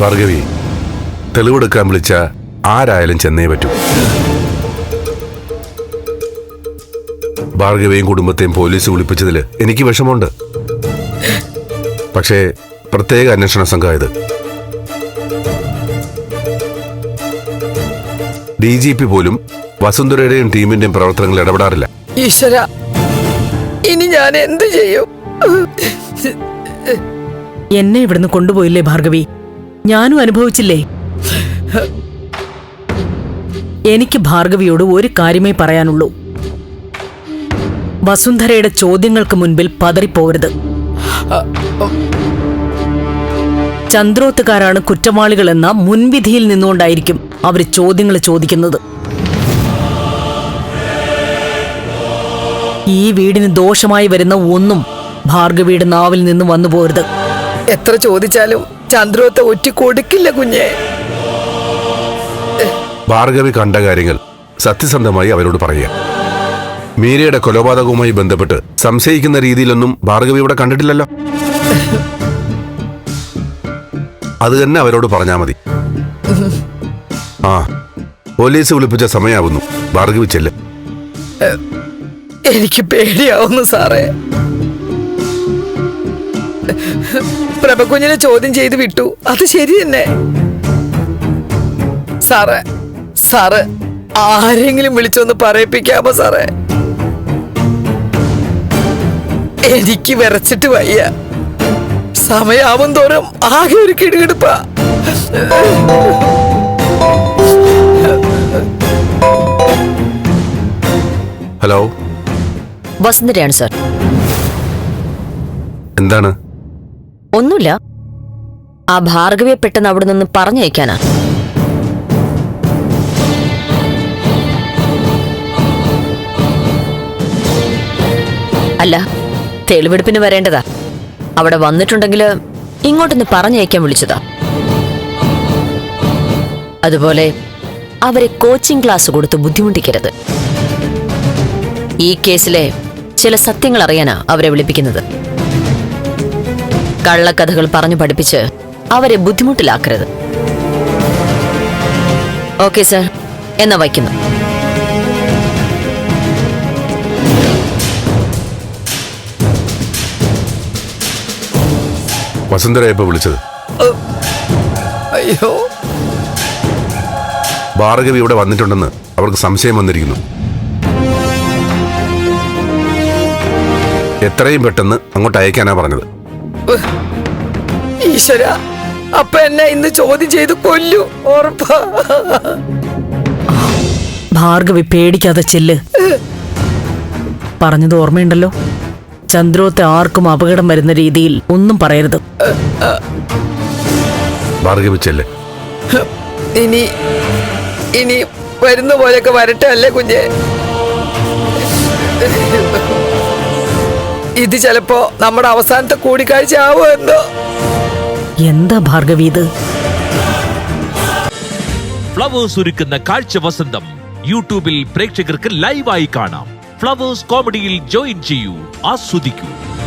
ഭാർഗവി തെളിവെടുക്കാൻ വിളിച്ച ആരായാലും ചെന്നേ പറ്റൂ. ഭാർഗവിയും കുടുംബത്തെയും പോലീസ് വിളിപ്പിച്ചതിൽ എനിക്ക് വിഷമമുണ്ട്. പക്ഷേ പ്രത്യേക അന്വേഷണ സംഘം ഇത് ഡി ജി പി പോലും വസുന്ധരയുടെയും ടീമിന്റെയും പ്രവർത്തനങ്ങളിൽ ഇടപെടാറില്ല. ഈശ്വര ഇനി ഞാൻ എന്ത് ചെയ്യും? എന്നെ ഇവിടുന്ന് കൊണ്ടുപോയില്ലേ ഭാർഗവി? ഞാനും അനുഭവിച്ചില്ലേ? എനിക്ക് ഭാർഗവിയോട് ഒരു കാര്യമേ പറയാനുള്ളൂ. വസുന്ധരയുടെ ചോദ്യങ്ങൾക്ക് മുൻപിൽ പതറിപ്പോവരുത് ചന്ദ്രോത്തുകാരാണ് കുറ്റവാളികളെന്ന മുൻവിധിയിൽ നിന്നുകൊണ്ടായിരിക്കും അവർ ചോദ്യങ്ങൾ ചോദിക്കുന്നത്. ഈ വീടിന് ദോഷമായി വരുന്ന ഒന്നും ഭാർഗവിയുടെ നാവിൽ നിന്ന് വന്നു പോരുത് എത്ര ചോദിച്ചാലും ചന്ദ്രോത്തെ ഒറ്റ കൊടുക്കില്ല കുഞ്ഞെ. ഭാർഗവി കണ്ട കാര്യങ്ങൾ സത്യസന്ധമായി അവരോട് പറയുക. മീരയുടെ കൊലപാതകവുമായി ബന്ധപ്പെട്ട് സംശയിക്കുന്ന രീതിയിലൊന്നും ഭാർഗവി ഇവിടെ കണ്ടിട്ടില്ലല്ലോ. അത് തന്നെ അവരോട് പറഞ്ഞാ മതി. ആ പോലീസ് വിളിപ്പിച്ച സമയാവുന്നു. ഭാർഗവി ചെല്ല്. എനിക്ക് പേടിയാവുന്നു സാറേ. പ്രഭകുഞ്ഞിനെ ചോദ്യം ചെയ്ത് വിട്ടു. അത് ശരി തന്നെ. സാറേ സാറ് ആരെങ്കിലും വിളിച്ചൊന്ന് പറയിപ്പിക്കാമോ സാറേ? എനിക്ക് വിറച്ചിട്ട് വയ്യ. സമയാവും തോറും ആകെ ഒരു കിടുകിടുപ്പ. ഹലോ? വസുന്ധരയാണ് സാർ. എന്താണ്? ഒന്നുമില്ല. ആ ഭാർഗവിയെ പെട്ടെന്ന് അവിടെ നിന്ന് പറഞ്ഞയക്കാനാ. അല്ല തെളിവെടുപ്പിന് വരേണ്ടതാ. അവിടെ വന്നിട്ടുണ്ടെങ്കിൽ ഇങ്ങോട്ടൊന്ന് പറഞ്ഞയക്കാൻ വിളിച്ചതാ. അതുപോലെ അവരെ കോച്ചിങ് ക്ലാസ് കൊടുത്ത് ബുദ്ധിമുട്ടിക്കരുത്. ഈ കേസിലെ ചില സത്യങ്ങൾ അറിയാനാ അവരെ വിളിപ്പിക്കുന്നത്. കള്ളക്കഥകൾ പറഞ്ഞു പഠിപ്പിച്ച് അവരെ ബുദ്ധിമുട്ടിലാക്കരുത്. Okay sir. എന്നാ വയ്ക്കുന്നു. വസുന്ധരയപ്പോ വിളിച്ചത്. അയ്യോ. ഭാർഗവി ഇവിടെ വന്നിട്ടുണ്ടെന്ന് അവർക്ക് സംശയം വന്നിരിക്കുന്നു. എത്രയും പെട്ടെന്ന് അങ്ങോട്ട് അയക്കാനാ പറഞ്ഞത്. ഈശ്വര അപ്പ എന്നെ ഇന്ന് ചോദ്യം ചെയ്ത് കൊല്ലു ഉറപ്പാ. ഭാർഗവി പേടിക്കാതെ ചെല്ല്. പറഞ്ഞത് ഓർമ്മയുണ്ടല്ലോ? ചന്ദ്രോത്തെ ആർക്കും അപകടം വരുന്ന രീതിയിൽ ഒന്നും പറയരുത്. ഭാർഗവി ചെല്ല്. ഇനി ഇനി വരുന്ന പോലെയൊക്കെ വരട്ടെ അല്ലേ കുഞ്ഞെ? ഇത് ചിലപ്പോ നമ്മുടെ അവസാനത്തെ കൂടിക്കാഴ്ച ആവോ എന്തോ എന്താ ഭാർഗവി ഇത്? ഫ്ലവേഴ്സ് ഒരുക്കുന്ന കാഴ്ച വസന്തം. യൂട്യൂബിൽ പ്രേക്ഷകർക്ക് ലൈവായി കാണാം. ഫ്ലവേഴ്സ് കോമഡിയിൽ ജോയിൻ ചെയ്യൂ ആസ്വദിക്കൂ.